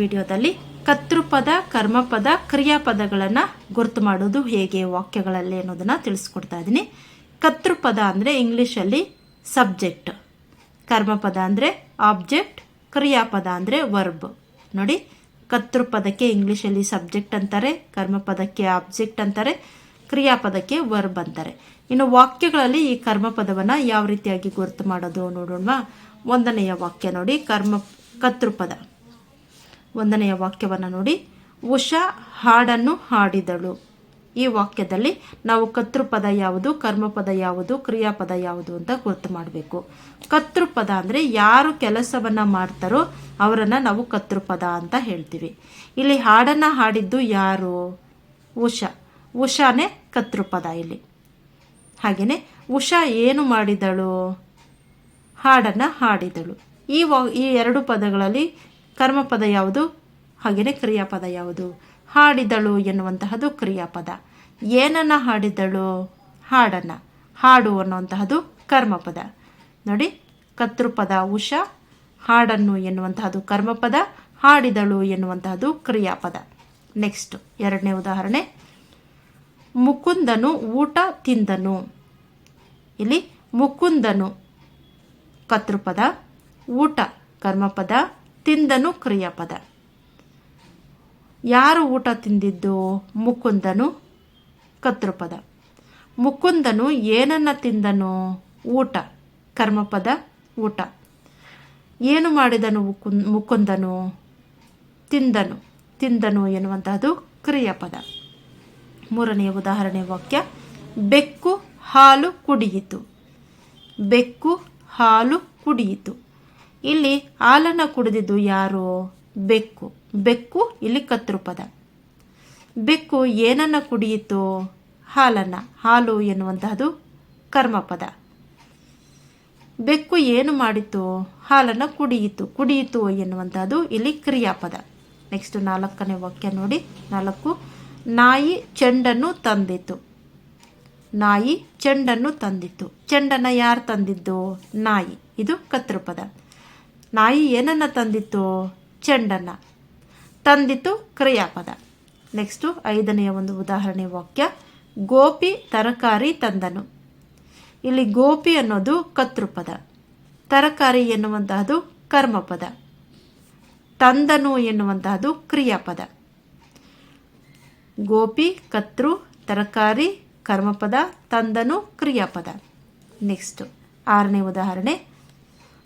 ವಿಡಿಯೋದಲ್ಲಿ ಕರ್ತೃಪದ, ಕರ್ಮಪದ, ಕ್ರಿಯಾಪದಗಳನ್ನು ಗುರುತು ಮಾಡೋದು ಹೇಗೆ, ವಾಕ್ಯಗಳಲ್ಲಿ ಅನ್ನೋದನ್ನು ತಿಳಿಸ್ಕೊಡ್ತಾ ಇದ್ದೀನಿ. ಕರ್ತೃಪದ ಅಂದರೆ ಇಂಗ್ಲೀಷಲ್ಲಿ ಸಬ್ಜೆಕ್ಟ್. ಕರ್ಮಪದ ಅಂದರೆ ಆಬ್ಜೆಕ್ಟ್, ಕ್ರಿಯಾಪದ ಅಂದರೆ ವರ್ಬ್. ನೋಡಿ, ಕರ್ತೃಪದಕ್ಕೆ ಇಂಗ್ಲೀಷಲ್ಲಿ ಸಬ್ಜೆಕ್ಟ್ ಅಂತಾರೆ, ಕರ್ಮಪದಕ್ಕೆ ಆಬ್ಜೆಕ್ಟ್ ಅಂತಾರೆ, ಕ್ರಿಯಾಪದಕ್ಕೆ ವರ್ಬ್ ಅಂತಾರೆ. ಇನ್ನು ವಾಕ್ಯಗಳಲ್ಲಿ ಈ ಕರ್ಮಪದವನ್ನು ಯಾವ ರೀತಿಯಾಗಿ ಗುರುತು ಮಾಡೋದು ನೋಡೋಣ ಒಂದನೆಯ ವಾಕ್ಯ ನೋಡಿ, ಕರ್ಮ, ಕರ್ತೃಪದ. ಒಂದನೆಯ ವಾಕ್ಯವನ್ನು ನೋಡಿ. ಉಷಾ ಹಾಡನ್ನು ಹಾಡಿದಳು. ಈ ವಾಕ್ಯದಲ್ಲಿ ನಾವು ಕರ್ತೃಪದ ಯಾವುದು, ಕರ್ಮಪದ ಯಾವುದು, ಕ್ರಿಯಾಪದ ಯಾವುದು ಅಂತ ಗೊತ್ತು ಮಾಡಬೇಕು. ಕರ್ತೃಪದ ಅಂದರೆ ಯಾರು ಕೆಲಸವನ್ನು ಮಾಡ್ತಾರೋ ಅವರನ್ನು ನಾವು ಕರ್ತೃಪದ ಅಂತ ಹೇಳ್ತೀವಿ. ಇಲ್ಲಿ ಹಾಡನ್ನು ಹಾಡಿದ್ದು ಯಾರು? ಉಷಾ. ಉಷಾನೇ ಕರ್ತೃಪದ ಇಲ್ಲಿ. ಹಾಗೆಯೇ ಉಷಾ ಏನು ಮಾಡಿದಳು? ಹಾಡನ್ನು ಹಾಡಿದಳು. ಈ ವಾ ಈ ಎರಡು ಪದಗಳಲ್ಲಿ ಕರ್ಮಪದ ಯಾವುದು? ಹಾಗೆಯೇ ಕ್ರಿಯಾಪದ ಯಾವುದು? ಹಾಡಿದಳು ಎನ್ನುವಂತಹದ್ದು ಕ್ರಿಯಾಪದ. ಏನನ್ನು ಹಾಡಿದಳು? ಹಾಡನ್ನು. ಹಾಡು ಅನ್ನುವಂತಹದ್ದು ಕರ್ಮಪದ. ನೋಡಿ, ಕರ್ತೃಪದ ಉಷಾ, ಹಾಡನ್ನು ಎನ್ನುವಂತಹದ್ದು ಕರ್ಮಪದ, ಹಾಡಿದಳು ಎನ್ನುವಂತಹದ್ದು ಕ್ರಿಯಾಪದ. ನೆಕ್ಸ್ಟ್ ಎರಡನೇ ಉದಾಹರಣೆ. ಮುಕುಂದನು ಊಟ ತಿಂದನು. ಇಲ್ಲಿ ಮುಕುಂದನು ಕರ್ತೃಪದ, ಊಟ ಕರ್ಮಪದ ತಿಂದನು ಕ್ರಿಯಾಪದ. ಯಾರು ಊಟ ತಿಂದಿದ್ದು? ಮುಕುಂದನು ಕತೃಪದ ಮುಕುಂದನು ಏನನ್ನ ತಿಂದನು? ಊಟ, ಕರ್ಮಪದ ಊಟ. ಏನು ಮಾಡಿದನು ಮುಕುಂದ್ ಮುಕುಂದನು? ತಿಂದನು. ತಿಂದನು ಎನ್ನುವಂತಹದ್ದು ಕ್ರಿಯಾಪದ. ಮೂರನೆಯ ಉದಾಹರಣೆ ವಾಕ್ಯ, ಬೆಕ್ಕು ಹಾಲು ಕುಡಿಯಿತು. ಬೆಕ್ಕು ಹಾಲು ಕುಡಿಯಿತು. ಇಲ್ಲಿ ಹಾಲನ್ನು ಕುಡಿದಿದ್ದು ಯಾರು? ಬೆಕ್ಕು. ಬೆಕ್ಕು ಇಲ್ಲಿ ಕತೃಪದ ಬೆಕ್ಕು ಏನನ್ನು ಕುಡಿಯಿತು? ಹಾಲನ್ನು. ಹಾಲು ಎನ್ನುವಂತಹದ್ದು ಕರ್ಮಪದ. ಬೆಕ್ಕು ಏನು ಮಾಡಿತು? ಹಾಲನ್ನು ಕುಡಿಯಿತು. ಕುಡಿಯಿತು ಎನ್ನುವಂತಹದ್ದು ಇಲ್ಲಿ ಕ್ರಿಯಾಪದ. ನೆಕ್ಸ್ಟ್ ನಾಲ್ಕನೇ ವಾಕ್ಯ ನೋಡಿ. ನಾಲ್ಕು, ನಾಯಿ ಚೆಂಡನ್ನು ತಂದಿತು ನಾಯಿ ಚೆಂಡನ್ನು ತಂದಿತ್ತು. ಚೆಂಡನ್ನು ಯಾರು ತಂದಿದ್ದು? ನಾಯಿ. ಇದು ಕರ್ತೃಪದ ನಾಯಿ ಏನನ್ನು ತಂದಿತ್ತು? ಚೆಂಡನ್ನು. ತಂದಿತ್ತು ಕ್ರಿಯಾಪದ. ನೆಕ್ಸ್ಟು ಐದನೆಯ ಒಂದು ಉದಾಹರಣೆ ವಾಕ್ಯ. ಗೋಪಿ ತರಕಾರಿ ತಂದನು. ಇಲ್ಲಿ ಗೋಪಿ ಅನ್ನೋದು ಕರ್ತೃಪದ. ತರಕಾರಿ ಎನ್ನುವಂತಹದ್ದು ಕರ್ಮಪದ. ತಂದನು ಎನ್ನುವಂತಹದ್ದು ಕ್ರಿಯಾಪದ. ಗೋಪಿ ಕತ್ರು ತರಕಾರಿ, ಕರ್ಮಪದ, ತಂದನು, ಕ್ರಿಯಾಪದ. ನೆಕ್ಸ್ಟು ಆರನೇ ಉದಾಹರಣೆ.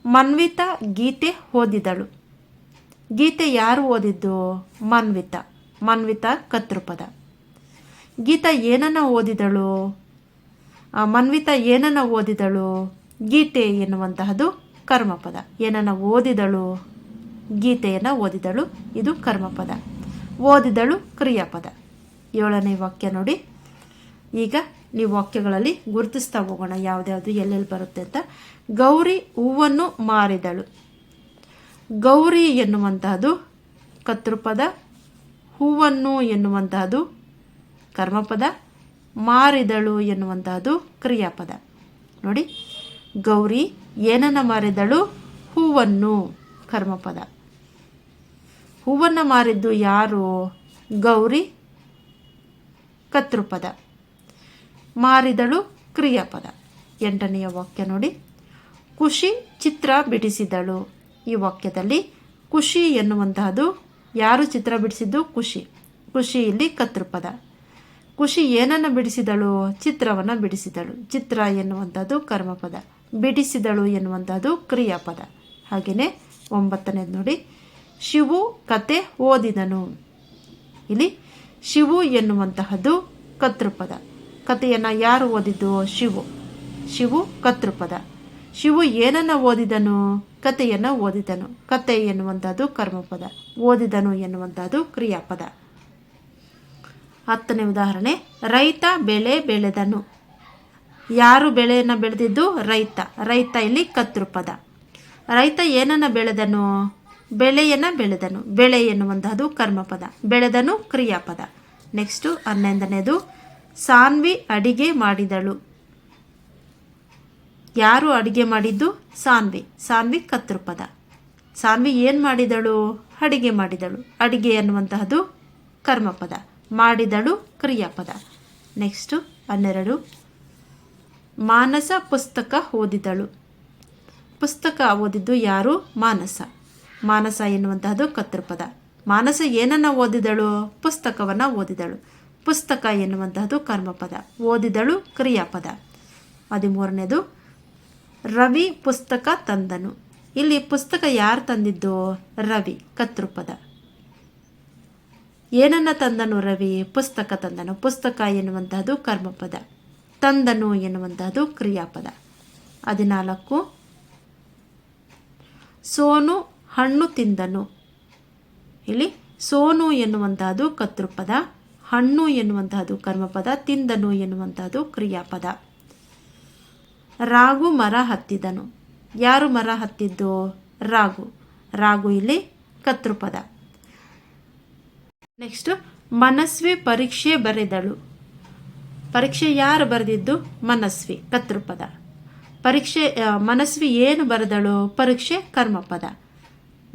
ಮನ್ವಿತ ಗೀತೆ ಓದಿದಳು. ಗೀತೆ ಯಾರು ಓದಿದ್ದು? ಮನ್ವಿತ. ಮನ್ವಿತ ಕತೃಪದ ಗೀತಾ ಏನನ್ನ ಓದಿದಳು? ಮನ್ವಿತ ಏನನ್ನ ಓದಿದಳು? ಗೀತೆ ಎನ್ನುವಂತಹದ್ದು ಕರ್ಮಪದ. ಏನನ್ನ ಓದಿದಳು? ಗೀತೆಯನ್ನು ಓದಿದಳು. ಇದು ಕರ್ಮಪದ. ಓದಿದಳು ಕ್ರಿಯಾಪದ. ಏಳನೇ ವಾಕ್ಯ ನೋಡಿ. ಈಗ ನೀವು ವಾಕ್ಯಗಳಲ್ಲಿ ಗುರುತಿಸ್ತಾ ಹೋಗೋಣ, ಯಾವುದ್ಯಾವುದು, ಎಲ್ಲೆಲ್ಲಿ ಬರುತ್ತೆ ಅಂತ. ಗೌರಿ ಹೂವನ್ನು ಮಾರಿದಳು. ಗೌರಿ ಎನ್ನುವಂತಹದ್ದು ಕತೃಪದ ಹೂವನ್ನು ಎನ್ನುವಂತಹದ್ದು ಕರ್ಮಪದ, ಮಾರಿದಳು ಎನ್ನುವಂತಹದ್ದು ಕ್ರಿಯಾಪದ. ನೋಡಿ, ಗೌರಿ ಏನನ್ನು ಮಾರಿದಳು? ಹೂವನ್ನು, ಕರ್ಮಪದ. ಹೂವನ್ನು ಮಾರಿದ್ದು ಯಾರು? ಗೌರಿ ಕರ್ತೃಪದ. ಮಾರಿದಳು ಕ್ರಿಯಾಪದ. ಎಂಟನೆಯ ವಾಕ್ಯ ನೋಡಿ. ಖುಷಿ ಚಿತ್ರ ಬಿಡಿಸಿದಳು. ಈ ವಾಕ್ಯದಲ್ಲಿ ಖುಷಿ ಎನ್ನುವಂತಹದ್ದು ಯಾರು ಚಿತ್ರ ಬಿಡಿಸಿದ್ದು? ಖುಷಿ ಖುಷಿ ಇಲ್ಲಿ ಕತೃಪದ ಖುಷಿ ಏನನ್ನು ಬಿಡಿಸಿದಳು? ಚಿತ್ರವನ್ನು ಬಿಡಿಸಿದಳು. ಚಿತ್ರ ಎನ್ನುವಂಥದ್ದು ಕರ್ಮಪದ. ಬಿಡಿಸಿದಳು ಎನ್ನುವಂಥದ್ದು ಕ್ರಿಯಾಪದ. ಹಾಗೆಯೇ ಒಂಬತ್ತನೇದು ನೋಡಿ. ಶಿವು ಕತೆ ಓದಿದನು. ಇಲ್ಲಿ ಶಿವು ಎನ್ನುವಂತಹದ್ದು ಕರ್ತೃಪದ. ಕಥೆಯನ್ನು ಯಾರು ಓದಿದ್ದು? ಶಿವು. ಶಿವು ಕರ್ತೃಪದ. ಶಿವು ಏನನ್ನು ಓದಿದನು? ಕಥೆಯನ್ನು ಓದಿದನು. ಕತೆ ಎನ್ನುವಂಥದ್ದು ಕರ್ಮಪದ. ಓದಿದನು ಎನ್ನುವಂಥದ್ದು ಕ್ರಿಯಾಪದ. ಹತ್ತನೇ ಉದಾಹರಣೆ. ರೈತ ಬೆಳೆ ಬೆಳೆದನು. ಯಾರು ಬೆಳೆಯನ್ನು ಬೆಳೆದಿದ್ದು? ರೈತ. ರೈತ ಇಲ್ಲಿ ಕರ್ತೃಪದ. ರೈತ ಏನನ್ನು ಬೆಳೆದನು? ಬೆಳೆಯನ್ನು ಬೆಳೆದನು. ಬೆಳೆ ಎನ್ನುವಂತಹದ್ದು ಕರ್ಮಪದ. ಬೆಳೆದನು ಕ್ರಿಯಾಪದ. ನೆಕ್ಸ್ಟು ಹನ್ನೊಂದನೇದು. ಸಾನ್ವಿ ಅಡಿಗೆ ಮಾಡಿದಳು. ಯಾರು ಅಡಿಗೆ ಮಾಡಿದ್ದು? ಸಾನ್ವಿ. ಸಾನ್ವಿ ಕತೃಪದ ಸಾನ್ವಿ ಏನು ಮಾಡಿದಳು? ಅಡಿಗೆ ಮಾಡಿದಳು. ಅಡಿಗೆ ಅನ್ನುವಂತಹದ್ದು ಕರ್ಮಪದ. ಮಾಡಿದಳು ಕ್ರಿಯಾಪದ. ನೆಕ್ಸ್ಟು ಹನ್ನೆರಡು. ಮಾನಸ ಪುಸ್ತಕ ಓದಿದಳು. ಪುಸ್ತಕ ಓದಿದ್ದು ಯಾರು? ಮಾನಸ. ಮಾನಸ ಎನ್ನುವಂತಹದ್ದು ಕತೃಪದ ಮಾನಸ ಏನನ್ನ ಓದಿದಳು? ಪುಸ್ತಕವನ್ನು ಓದಿದಳು. ಪುಸ್ತಕ ಎನ್ನುವಂತಹದ್ದು ಕರ್ಮಪದ. ಓದಿದಳು ಕ್ರಿಯಾಪದ. ಹದಿಮೂರನೇದು, ರವಿ ಪುಸ್ತಕ ತಂದನು. ಇಲ್ಲಿ ಪುಸ್ತಕ ಯಾರು ತಂದಿದ್ದು? ರವಿ ಕತೃಪದ ಏನನ್ನ ತಂದನು ರವಿ? ಪುಸ್ತಕ ತಂದನು. ಪುಸ್ತಕ ಎನ್ನುವಂತಹದ್ದು ಕರ್ಮಪದ. ತಂದನು ಎನ್ನುವಂತಹದ್ದು ಕ್ರಿಯಾಪದ. ಹದಿನಾಲ್ಕು, ಸೋನು ಹಣ್ಣು ತಿಂದನು. ಇಲ್ಲಿ ಸೋನು ಎನ್ನುವಂತಹದ್ದು ಕರ್ತೃಪದ. ಹಣ್ಣು ಎನ್ನುವಂತಹದ್ದು ಕರ್ಮಪದ, ತಿಂದನು ಎನ್ನುವಂತಹದ್ದು ಕ್ರಿಯಾಪದ. ರಾಗು ಮರ ಹತ್ತಿದನು. ಯಾರು ಮರ ಹತ್ತಿದ್ದು? ರಾಗು. ರಾಗು ಇಲ್ಲಿ ಕತೃಪದ ನೆಕ್ಸ್ಟ್, ಮನಸ್ವಿ ಪರೀಕ್ಷೆ ಬರೆದಳು. ಪರೀಕ್ಷೆ ಯಾರು ಬರೆದಿದ್ದು? ಮನಸ್ವಿ ಕತೃಪದ ಪರೀಕ್ಷೆ ಮನಸ್ವಿ ಏನು ಬರೆದಳು? ಪರೀಕ್ಷೆ ಕರ್ಮಪದ.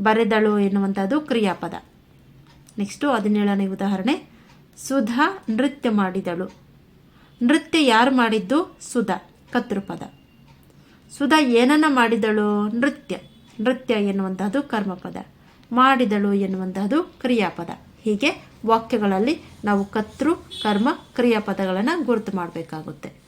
ಬರೆದಳು ಎನ್ನುವಂಥದ್ದು ಕ್ರಿಯಾಪದ. ನೆಕ್ಸ್ಟು ಹದಿನೇಳನೇ ಉದಾಹರಣೆ. ಸುಧಾ ನೃತ್ಯ ಮಾಡಿದಳು. ನೃತ್ಯ ಯಾರು ಮಾಡಿದ್ದು? ಸುಧಾ ಕತೃಪದ ಸುಧಾ ಏನನ್ನ ಮಾಡಿದಳು? ನೃತ್ಯ. ನೃತ್ಯ ಎನ್ನುವಂತಹದ್ದು ಕರ್ಮಪದ. ಮಾಡಿದಳು ಎನ್ನುವಂತಹದ್ದು ಕ್ರಿಯಾಪದ. ಹೀಗೆ ವಾಕ್ಯಗಳಲ್ಲಿ ನಾವು ಕರ್ತೃ, ಕರ್ಮ, ಕ್ರಿಯಾಪದಗಳನ್ನು ಗುರುತು ಮಾಡಬೇಕಾಗುತ್ತೆ.